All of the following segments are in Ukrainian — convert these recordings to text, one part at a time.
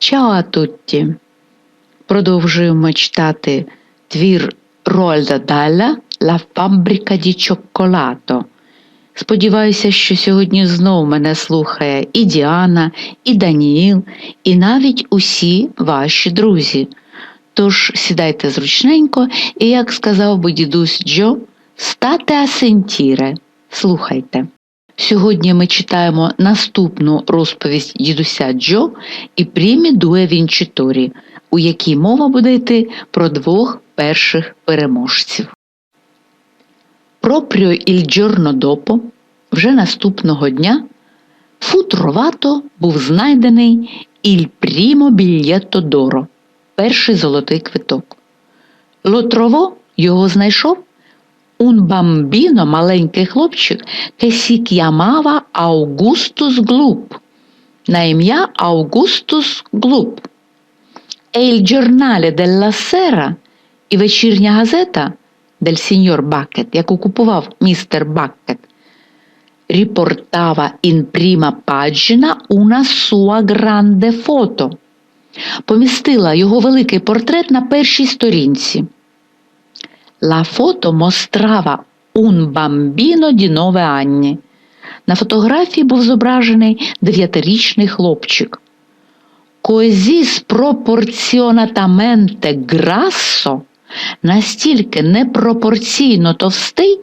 Чао тутті! Продовжуємо читати твір Рольда Далля «La fabbrica di cioccolato». Сподіваюся, що сьогодні знову мене слухає і Діана, і Даніїл, і навіть усі ваші друзі. Тож сідайте зручненько і, як сказав би дідусь Джо, стате асентіре. Слухайте. Сьогодні ми читаємо наступну розповідь дідуся Джо і прімі дуе Вінчиторі, у якій мова буде йти про двох перших переможців. Пропріо іль giorno dopo, вже наступного дня, фу тровато був знайдений іль прімо більєтто доро, перший золотий квиток. Лотрово його знайшов un bambino, маленький хлопчик, che si chiamava Augustus Gloop, на ім'я Аугустус Глуп. E il giornale della sera і вечірня газета del signor Bucket, яку купував містер Баккет, riportava in prima pagina una sua grande foto. Помістила його великий портрет на першій сторінці. La foto mostrava un bambino di nove anni. На фотографії був зображений дев'ятирічний хлопчик. Così sproporzionatamente grasso, настільки непропорційно товстий,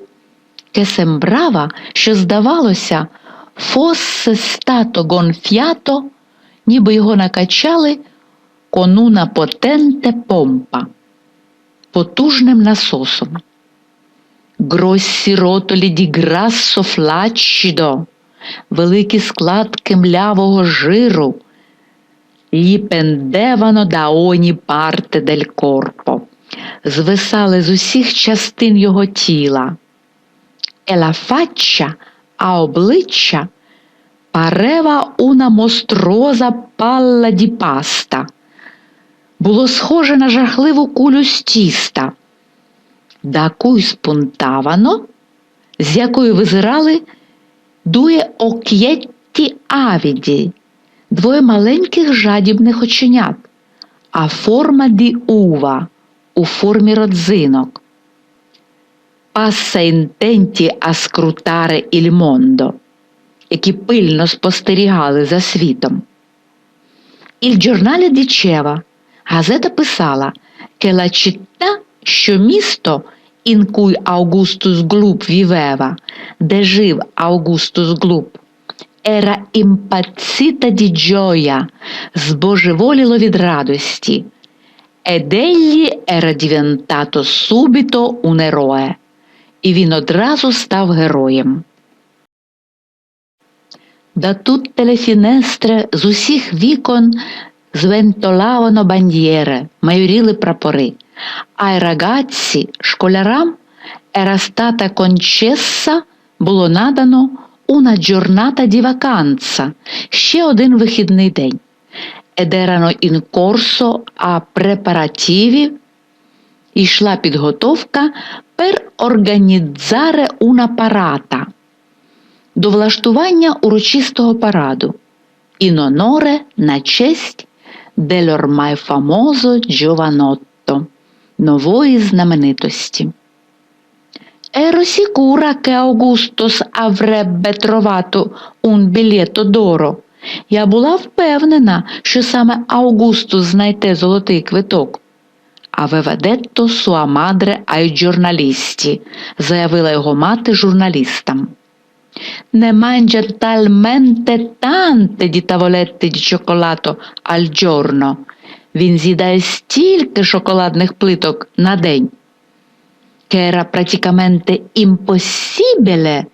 sembrava, що здавалося, fosse stato gonfiato, ніби його накачали una potente pompa потужним насосом. Гроссі ротолі ді грассо флаччідо, великі складки млявого жиру, ліпендевано да оні парте дель корпо, звисали з усіх частин його тіла. Ела фачча, а обличчя парева уна мостроза палла ді паста було схоже на жахливу кулю з тіста, да куй з якої визирали дує ок'єтті авіді, двоє маленьких жадібних оченят, а форма ді ува у формі родзинок. Пасса інтенті аскрутаре іль мондо, які пильно спостерігали за світом. Іль джорналі дічева Газета писала la città, що місто cui Augustus Gloop viveva, де жив Аугустус era impazzita di gioia, збожеволіло від радості. Era diventato subito un eroe, і він одразу став героєм. Да le finestre з усіх вікон звентолавано бандієре, майоріли прапори, а й рагацці школярам ерастата кончесса було надано giornata di vacanza, ще один вихідний день. Erano in corso a йшла підготовка per organizzare una parata до влаштування урочистого параду. Onore на честь dell'ormai famoso giovanotto, нової знаменитості. Augustus avrebbe trovato un biglietto d'oro. Я була впевнена, що саме Аугустус знайде золотий квиток. Aveva detto sua madre ai giornalisti, заявила його мати журналістам. Ne mangia talmente tante di tavolette di cioccolato al giorno. Він з'їдає стільки шоколадних плиток на день. Era praticamente impossibile,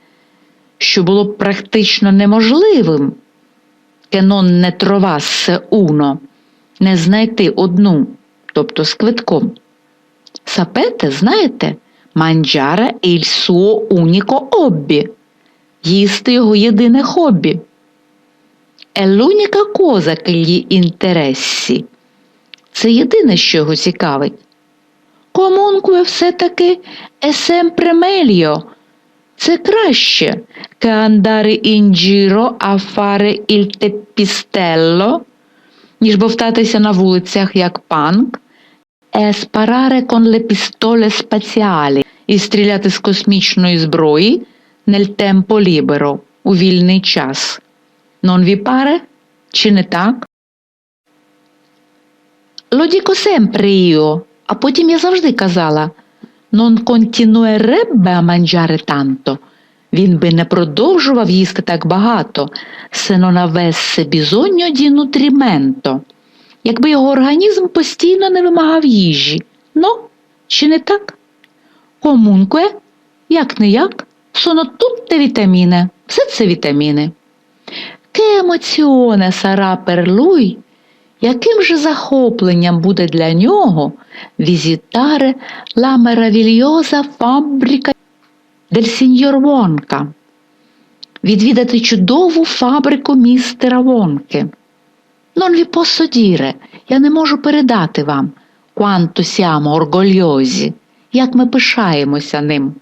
що було практично неможливим. Non ne trovasse uno, не знайти одну, тобто з квитком. Сапете, знаєте, è il suo unico hobby їсти його єдине хобі. Cosa che gli interessi. Це єдине, що його цікавить. Комункує все-таки sempre meglio. Це краще giro a fare il teppistello, ніж бовтатися на вулицях як панк, sparare con le pistole і стріляти з космічної зброї nel tempo libero у вільний час. Non vi pare? Чи не так? Lo dico sempre io, а потім я завжди казала non continuerebbe a mangiare tanto. Він би не продовжував їсти так багато, se non avesse bisogno di nutrimento, якби його організм постійно не вимагав їжі. Ну, чи не так? Comunque, як не як, sono tutte vitamine. Все це вітаміни. Che emozione sarà per lui? Яким же захопленням буде для нього візитаре la meravigliosa fabbrica del signor Вонка? Відвідати чудову фабрику містера Вонки. Non vi posso dire, я не можу передати вам, quanto siamo orgogliosi, як ми пишаємося ним.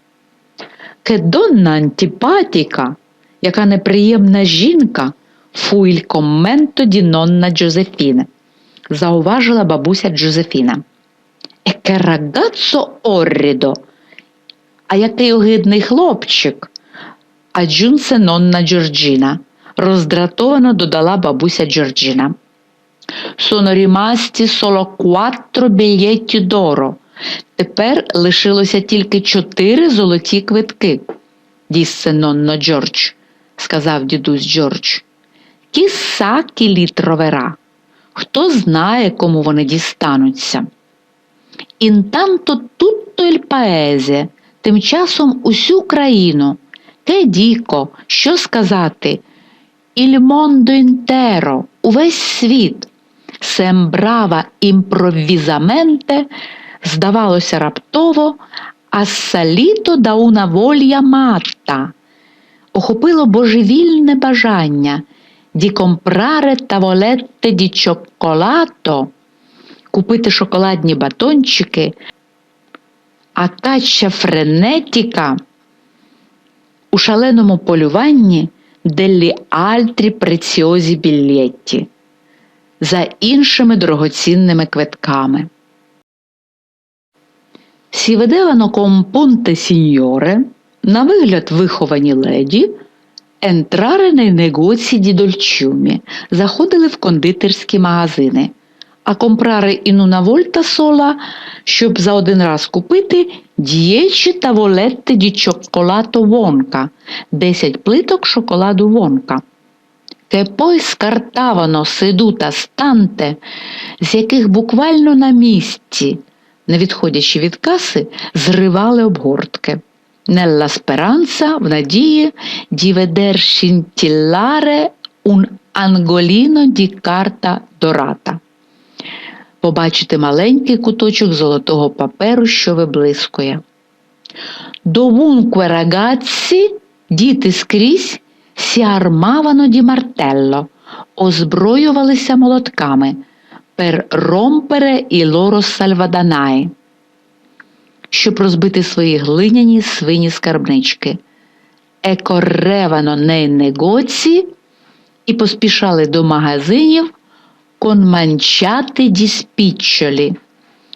Donna antipatica, яка неприємна жінка, commento di nonna зауважила бабуся Джозефіна. Che ragazzo а який огидний хлопчик, аджунсе нонна Джорджіна, роздратовано додала бабуся Джорджіна. Sono rimasti solo quattro biglietti. Тепер лишилося тільки чотири золоті квитки, діссе нонно Джордж, сказав дідусь Джордж. Кіса кілі тровера. Хто знає, кому вони дістануться. Інтанто tutto il paese, тим часом усю країну. Те діко, що сказати? Il mondo intero, увесь світ. Сембрава імпровізаменте, здавалося раптово, ассаліто да una matta. Охопило божевільне бажання ді компраре таволетте ді чоколато, купити шоколадні батончики, а кача френетіка у шаленому полюванні деллі альтрі преціозі білєтті за іншими дорогоцінними квитками. Сі ведевано компонте сіньоре, на вигляд виховані леді, ентрари nei negozi di заходили в кондитерські магазини, а компрари інуна вольта сола, щоб за один раз купити дієчі та волетти ді чоколато вонка, 10 плиток шоколаду вонка. Che poi скартавано седута станте, з яких буквально на місці, не відходячи від каси, зривали обгортки. Nella speranza, в надії, scintillare un angolino di carta dorata. Побачити маленький куточок золотого паперу, що виблискує. Dovunque ragazzi, діти скрізь, armavano di martello, озброювалися молотками per rompere i loro salvadanai, щоб розбити свої глиняні свині скарбнички. Correvano nei negozi і поспішали до магазинів конманчати ді спіччолі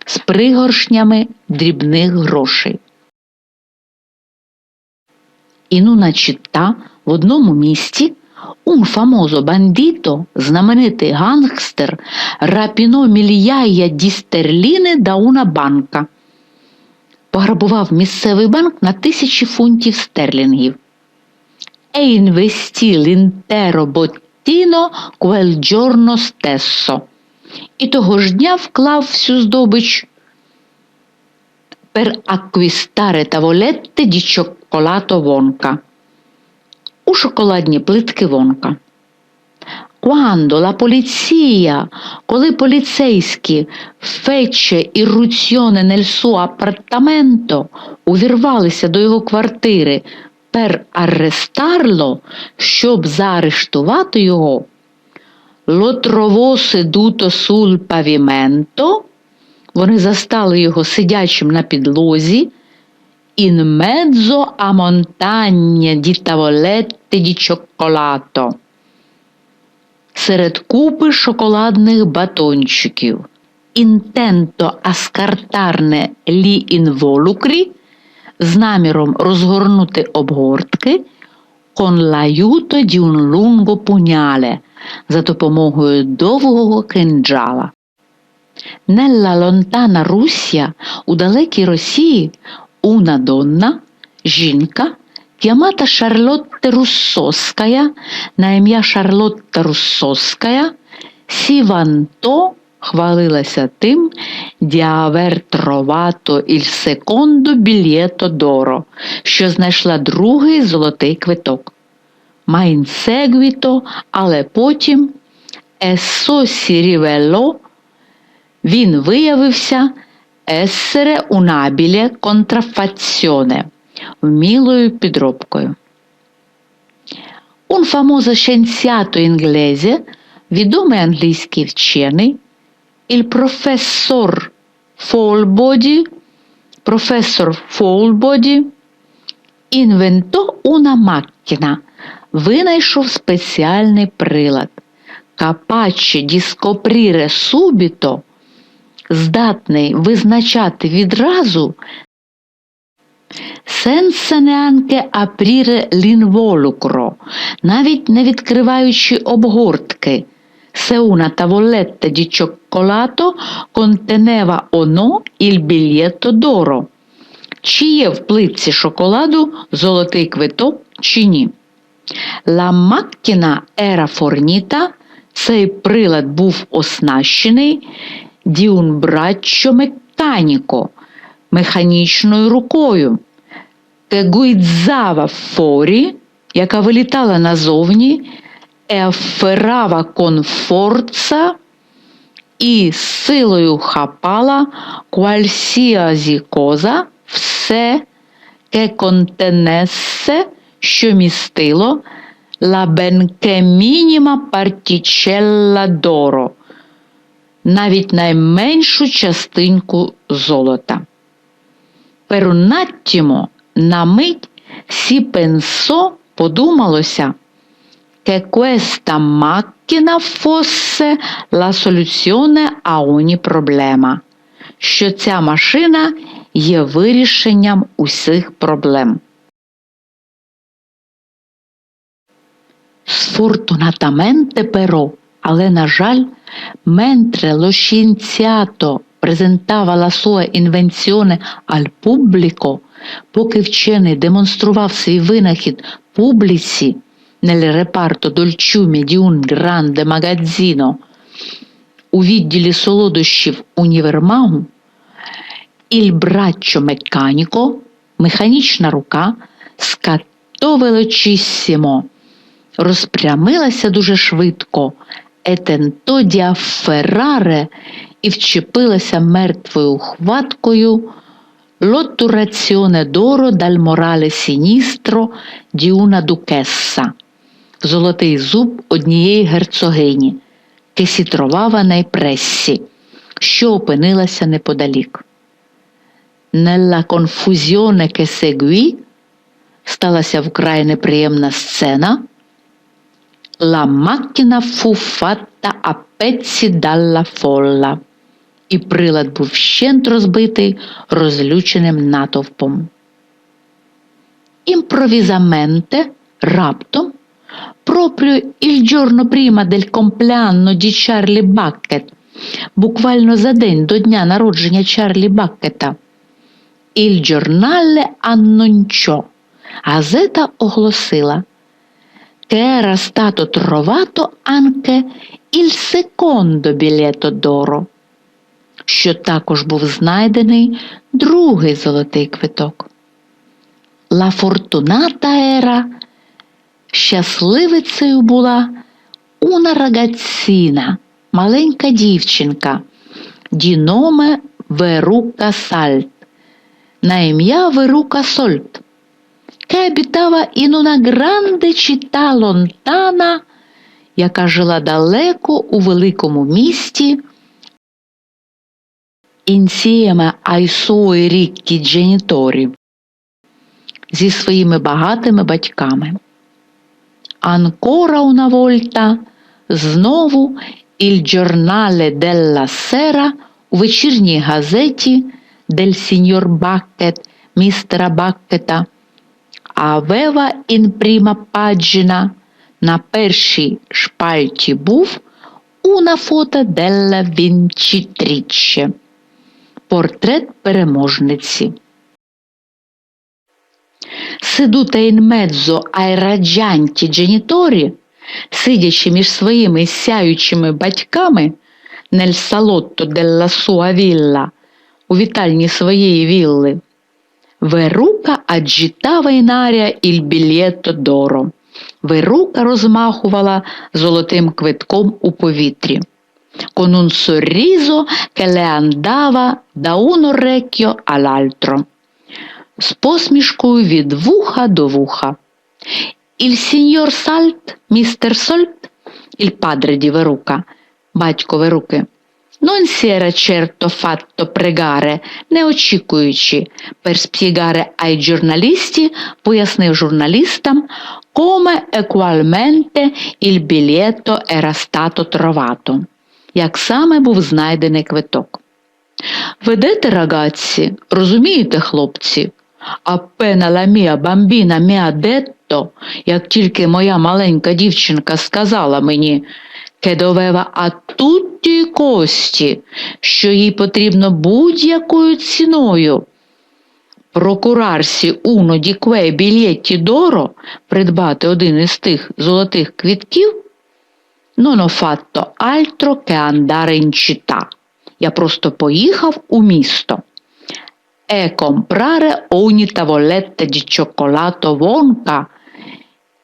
з пригоршнями дрібних грошей. Інуна чита в одному місті un famoso bandito, знаменитий гангстер, рапіно мільяя ді стерліни да una банка. Пограбував місцевий банк на тисячі фунтів стерлінгів. E investì l'intero bottino quel giorno stesso. І того ж дня вклав всю здобич per acquistare tavolette di cioccolato вонка у шоколадні плитки вонка. Quando la polizia, коли поліцейські фече і руціоне nel suo appartamento увірвалися до його квартири per arrestarlo, щоб заарештувати його, lo trovò seduto sul pavimento, вони застали його сидячим на підлозі, in mezzo a montagne di tavolette di cioccolato. серед купи шоколадних батончиків. Інтенто аскартарне лі інволукрі з наміром розгорнути обгортки l'aiuto di un lungo pugnale за допомогою довгого кинджала. Nella lontana Russia, у далекій Росії, una donna, жінка, chiamata Шарлотта Руссоская, на ім'я Шарлотта Руссоская, vantò, хвалилася тим, aver trovato il secondo biglietto d'oro, що знайшла другий золотий квиток. Seguito, але потім, si rivelò, він виявився essere un abile contraffazione, вмілою підробкою. Un famoso scienziato inglese, відомий англійський вчений, il professor Folbody, професор Фолбоді, inventò una macchina, винайшов спеціальний прилад, capace di scoprire subito, здатний визначати відразу senza neanche aprire навіть не відкриваючи обгортки. Se una tavoletta di cioccolato conteneva o no il biglietto. Чи є в плитці шоколаду золотий квиток чи ні. La macchina era fornita, цей прилад був оснащений braccio meccanico, механічною рукою, che guizzava fuori, яка вилітала назовні, e con forza і силою хапала qualsiasi cosa, все, che contenesse, що містило, la benché minima particella d'oro, навіть найменшу частинку золота. Attimo, на мить, сі пенсо подумалося, che questa macchina fosse la soluzione a ogni problema, що ця машина є вирішенням усіх проблем. Sfortunatamente però, але, на жаль, mentre lo scienziato presentava la sua invenzione al pubblico, поки вчений демонстрував свій винахід публіці nel reparto dolciumi di un grande magazzino у відділі солодощів універмагу, il braccio meccanico, механічна рука, scatto velocissimo, розпрямилася дуже швидко, e di afferrare і вчепилася мертвою хваткою d'oro dal morale sinistro di una duchessa, золотий зуб однієї герцогині, nei pressi, що опинилася неподалік. Confusione che seguì сталася вкрай неприємна сцена. La macchina fu fatta a pezzi dalla folla, і прилад був щент розбитий розлюченим натовпом. Improvvisamente, раптом, del compleanno di Чарлі Баккет, буквально за день до дня народження Чарлі Баккета, il giornale annunciò, газета оголосила, che era stato trovato anche il secondo biglietto d'oro, що також був знайдений другий золотий квиток. La fortunata era щасливицею була una ragazzina, маленька дівчинка, nome Veruca Salt, на ім'я Veruca Salt, in una grande città lontana, яка жила далеко у великому місті, ai suoi ricchi genitori, зі своїми багатими батьками. Ancora una volta знову «Il giornale della sera» у вечірній газеті «Del signor Баккет» містера Баккета, «Aveva in prima pagina» на першій шпальті був «Una foto della vincitrice» портрет переможниці. Seduta in ai raggianti genitori, сидячи між своїми сяючими батьками nel salotto della sua villa, у вітальні своєї вілли, Верука in aria il biglietto d'oro. Верука розмахувала золотим квитком у повітрі. Con un sorriso che le andava з посмішкою від вуха до вуха. Il signor Salt, містер Сольт, il padre di Veruca, батько Веруки, non si era certo fatto pregare, не очікуючи, per spiegare ai giornalisti, пояснив журналістам, come e qualmente il biglietto era stato trovato, як саме був знайдений квиток. Ведете, рагazzi, розумієте, хлопці? La mia bambina mi ha detto, як тільки моя маленька дівчинка сказала мені, che doveva a i costi, що їй потрібно будь-якою ціною. Прокурарсі уно ді quei biglietti d'oro придбати один із тих золотих квітків, altro che andare in città. Я просто поїхав у місто e comprare ogni tavoletta di cioccolato Вонка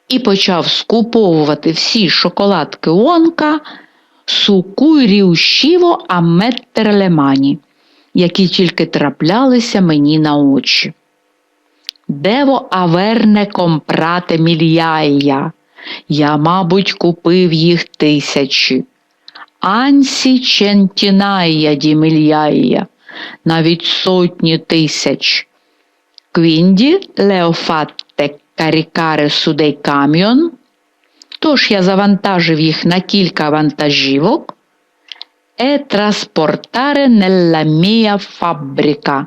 і почав скуповувати всі шоколадки Вонка su cui riuscivo які тільки траплялися мені на очі. Дево аверне компрате мільяя. Я, мабуть, купив їх тисячі. Ансі чентінайя ді мільяя навіть сотні тисяч. Fatte caricare su dei camion, тож я завантажив їх на кілька вантажівок e trasportare nella mia fabbrica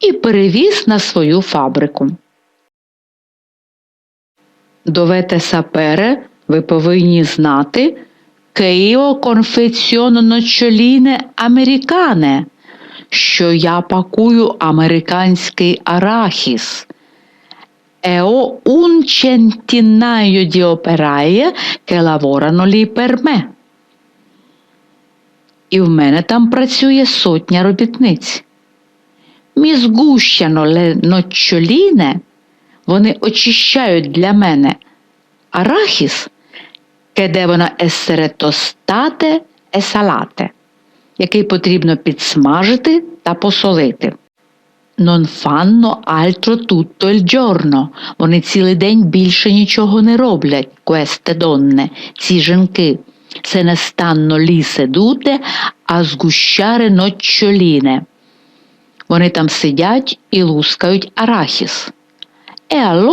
і перевіз на свою фабрику. Довете сапере, ви повинні знати, confeziono noccioline americane що я пакую американський арахіс. Ео un centinaio di operai che lavorano lì per me. І в мене там працює сотня робітниць. Мі згущано ле ночоліне, вони очищають для мене арахіс, essere tostate e який потрібно підсмажити та посолити. Non fanno altro tutto il giorno. Вони цілий день більше нічого не роблять, queste donne, ці жінки. Ne stanno lì sedute a sgusciare noccioline. Вони там сидять і лускають арахіс. E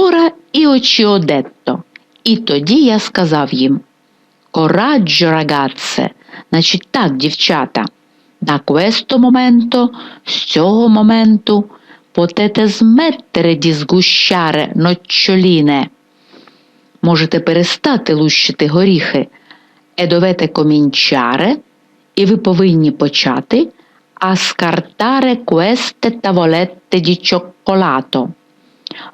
io ci ho detto. І тоді я сказав їм Coraggio, ragazze, Значить так, дівчата, da questo momento, з цього моменту, potete smettere di sgusciare noccioline. Можете перестати лущити горіхи. E dovete cominciare, і ви повинні почати scartare queste tavolette di cioccolato.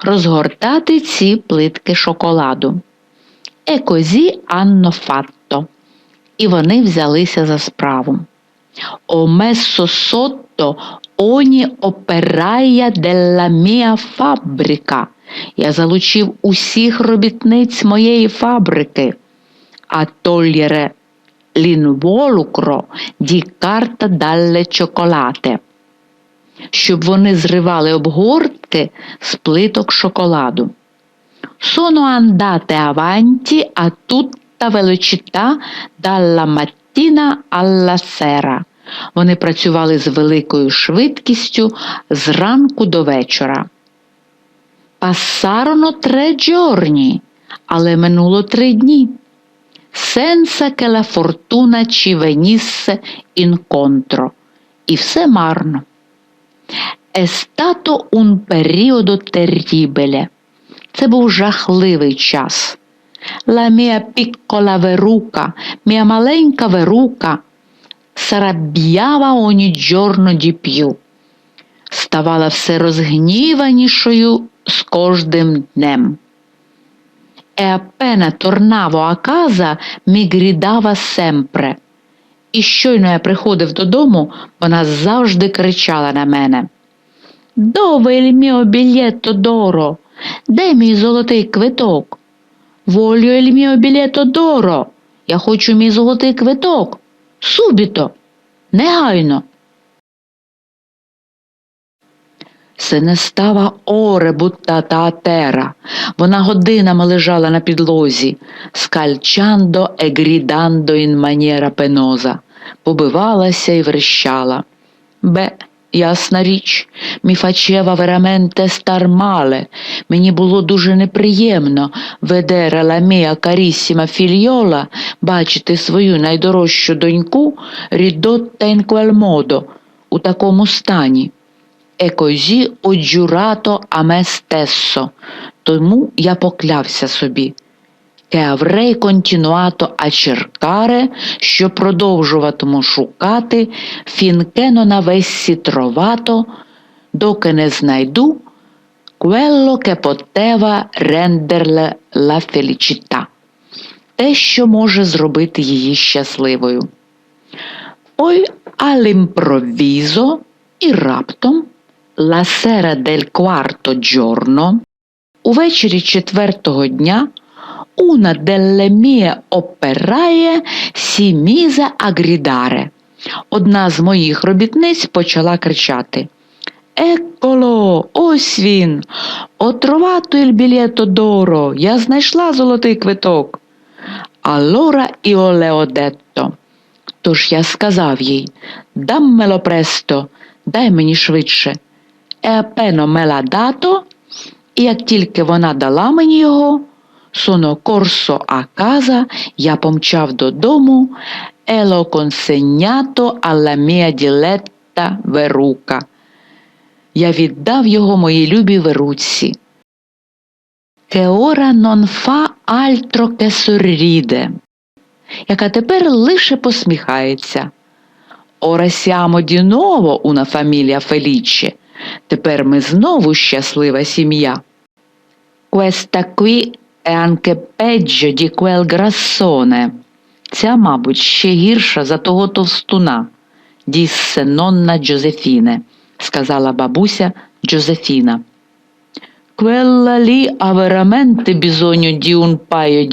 Розгортати ці плитки шоколаду. E così hanno fatto і вони взялися за справу. Sotto ogni operaia della mia fabbrica. Я залучив усіх робітниць моєї фабрики, а l'involucro di carta dalle cioccolate, щоб вони зривали обгортки з плиток шоколаду. Sono andate avanti a tutta та величита dalla mattina alla sera. Вони працювали з великою швидкістю з ранку до вечора. Passarono tre giorni, але минуло три дні. senza che la fortuna ci venisse. І все марно. È stato un periodo. Це був жахливий час. La mia piccola veruca, mia маленька veruca, s'arrabbiava ogni giorno di più. Ставала все розгніванішою з кожним днем. E appena tornavo a casa mi gridava sempre. І щойно я приходив додому, вона завжди кричала на мене. Il mio biglietto d'oro? Де мій золотий квиток? Voglio il mio biglietto d'oro. Я хочу мій золотий квиток. Subito. Негайно. Ne stava ore buttata a terra. Вона годинами лежала на підлозі, скальчандо gridando in maniera penosa. Побивалася і верещала. Бе, ясна річ, veramente star male. Мені було дуже неприємно la mia carissima figliola, бачити свою найдорожчу доньку quel modo, у такому стані. E a me stesso, тому я поклявся собі. Che avrei continuato a cercare, що продовжуватиму шукати, finché non avessi trovato, доки не знайду quello che poteva renderle la felicità, те, що може зробити її щасливою. Poi all'improvviso і раптом La sera del quarto giorno, увечері четвертого дня, una delle mie operaie si mise a gridare. Одна з моїх робітниць почала кричати. Еколо, ось він! Trovato il biglietto d'oro, я знайшла золотий квиток. Le ho detto. Тож я сказав їй, даммело престо, дай мені швидше. Me l'ha dato, і як тільки вона дала мені його, corso a casa, я помчав додому, e l'ho consegnato alla mia diletta Veruca. Я віддав його моїй любій Веруці. Non fa altro che sorride, яка тепер лише посміхається. Siamo di nuovo una famiglia felice. Тепер ми знову щаслива сім'я. Questa qui è anche peggio di quel grassone. Ця, мабуть, ще гірша за того товстуна, disse nonna Giosefine, сказала бабуся Джозефіна. Quella lì ha veramente bisogno di un paio.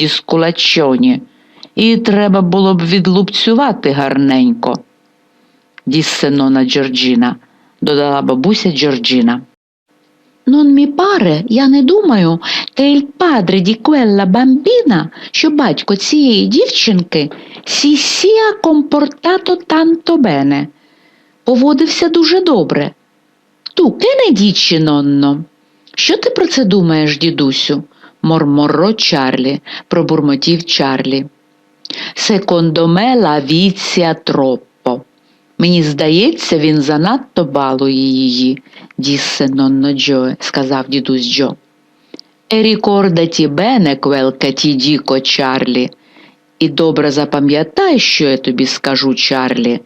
І треба було б відлупцювати гарненько, disse nonna Giorgina додала бабуся Джорджіна. Non mi pare, я не думаю, che il padre di quella bambina, що батько цієї дівчинки, si sia comportato tanto bene. Поводився дуже добре. Ту, dici, nonno? Що ти про це думаєш, дідусю? морморро Чарлі, пробурмотів Чарлі. La vizia troppo. Мені здається, він занадто балує її, діссе нонно Джо, сказав дідусь Джо. Ricordati bene quel che ti dico, Чарлі. І добре запам'ятай, що я тобі скажу, Чарлі.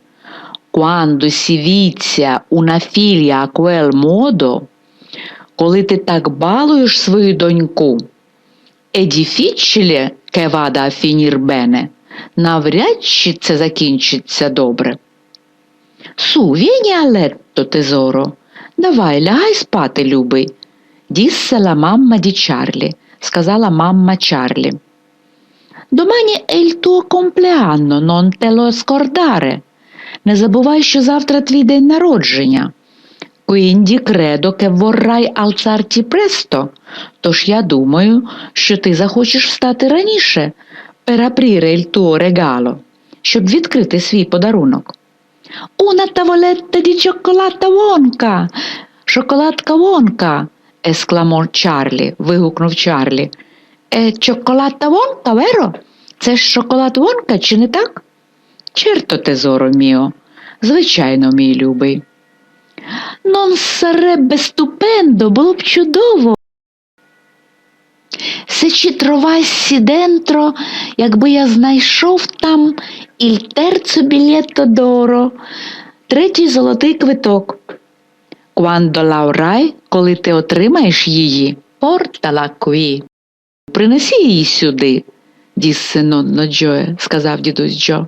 Quando si vizia una figlia a quel modo, коли ти так балуєш свою доньку, è difficile che vada a finir bene. Навряд чи це закінчиться добре. Су, vieni a letto, tesoro. Давай, лягай спати, любий. La mamma di Charlie, сказала мамма Чарлі. È il tuo compleanno, non te lo. Не забувай, що завтра твій день народження. Quindi credo che vorrai alzarti presto. Тож я думаю, що ти захочеш встати раніше per aprire il tuo щоб відкрити свій подарунок. Una tavoletta di cioccolata Wonka! Шоколадка Вонка! ескламор Чарлі, вигукнув Чарлі. Е, cioccolata Wonka, веро? Це ж шоколад Вонка, чи не так? Черто тезоро міо, звичайно, мій любий. Non sarebbe stupendo, було б чудово. Ci trovassi dentro, якби я знайшов там il terzo biglietto d'oro, третій золотий квиток. Quando l'avrai, коли ти отримаєш її, portala qui. Принеси її сюди, nonno Джоe, сказав дідусь Джо.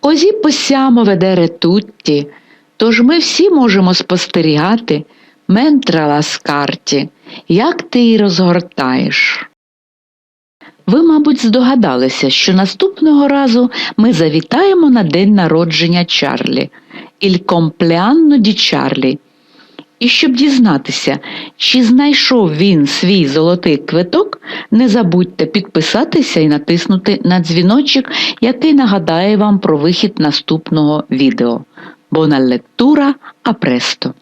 Козі possiamo vedere tutti, тож ми всі можемо спостерігати la scarti, як ти її розгортаєш. Ви, мабуть, здогадалися, що наступного разу ми завітаємо на день народження Чарлі, compleanno di Чарлі. І щоб дізнатися, чи знайшов він свій золотий квиток, не забудьте підписатися і натиснути на дзвіночок, який нагадає вам про вихід наступного відео. Lettura, a presto!